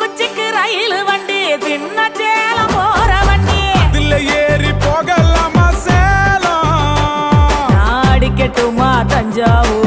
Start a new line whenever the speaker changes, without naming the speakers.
குச்சிக்கு ரயில் வண்டி சின்ன சேலம் போற வண்டி.
இதுல ஏறி போகலாமா சேலம்?
நாடிக்கட்டுமா தஞ்சாவூர்?